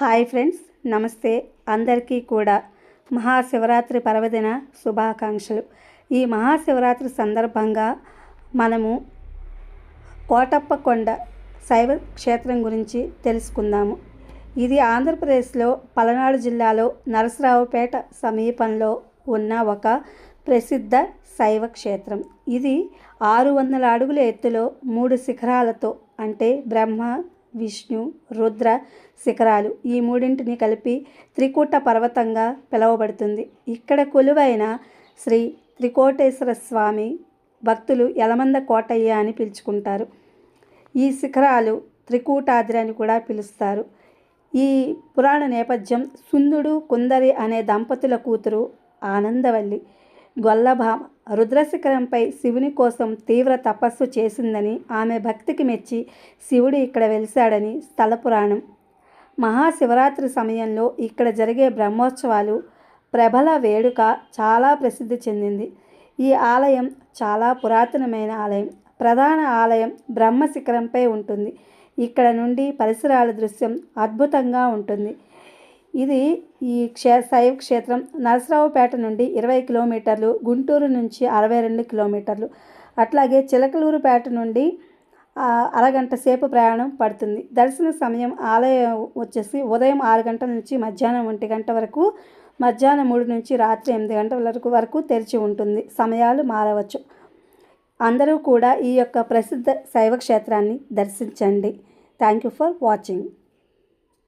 Hi friends నమస్తే. అందరికీ కూడా మహాశివరాత్రి పర్వదిన శుభాకాంక్షలు. ఈ మహాశివరాత్రి సందర్భంగా మనము కోటప్ప కొండ శైవ క్షేత్రం గురించి తెలుసుకుందాము. ఇది ఆంధ్రప్రదేశ్లో పలనాడు జిల్లాలో నరసరావుపేట సమీపంలో ఉన్న ఒక ప్రసిద్ధ శైవ క్షేత్రం. ఇది ఆరు వందల అడుగుల ఎత్తులో మూడు శిఖరాలతో అంటే బ్రహ్మ విష్ణు రుద్ర శిఖరాలు ఈ మూడింటిని కలిపి త్రికూట పర్వతంగా పిలువబడుతుంది. ఇక్కడ కొలువైన శ్రీ త్రికోటేశ్వర స్వామి భక్తులు యలమంద కోటయ్య అని పిలుచుకుంటారు. ఈ శిఖరాలు త్రికూటాద్రి అని కూడా పిలుస్తారు. ఈ పురాణ నేపథ్యం సుందుడు కుందరి అనే దంపతుల కూతురు ఆనందవల్లి. గొల్లభామ రుద్రశిఖరంపై శివుని కోసం తీవ్ర తపస్సు చేసిందని ఆమె భక్తికి మెచ్చి శివుడు ఇక్కడ వెలిశాడని స్థల పురాణం. మహాశివరాత్రి సమయంలో ఇక్కడ జరిగే బ్రహ్మోత్సవాలు ప్రబల వేడుక చాలా ప్రసిద్ధి చెందింది. ఈ ఆలయం చాలా పురాతనమైన ఆలయం. ప్రధాన ఆలయం బ్రహ్మ శిఖరంపై ఉంటుంది. ఇక్కడ నుండి పరిసరాల దృశ్యం అద్భుతంగా ఉంటుంది. ఇది ఈ క్షే శైవ క్షేత్రం నరసరావుపేట నుండి ఇరవై కిలోమీటర్లు గుంటూరు నుంచి అరవై రెండు కిలోమీటర్లు. అట్లాగే చిలకలూరుపేట నుండి అరగంట సేపు ప్రయాణం పడుతుంది. దర్శన సమయం ఆలయం వచ్చేసి ఉదయం ఆరు గంటల నుంచి మధ్యాహ్నం ఒంటి గంట వరకు మధ్యాహ్నం మూడు నుంచి రాత్రి ఎనిమిది గంటల వరకు వరకు తెరిచి ఉంటుంది. సమయాలు మారవచ్చు. అందరూ కూడా ఈ యొక్క ప్రసిద్ధ శైవ క్షేత్రాన్ని దర్శించండి. Thank you for watching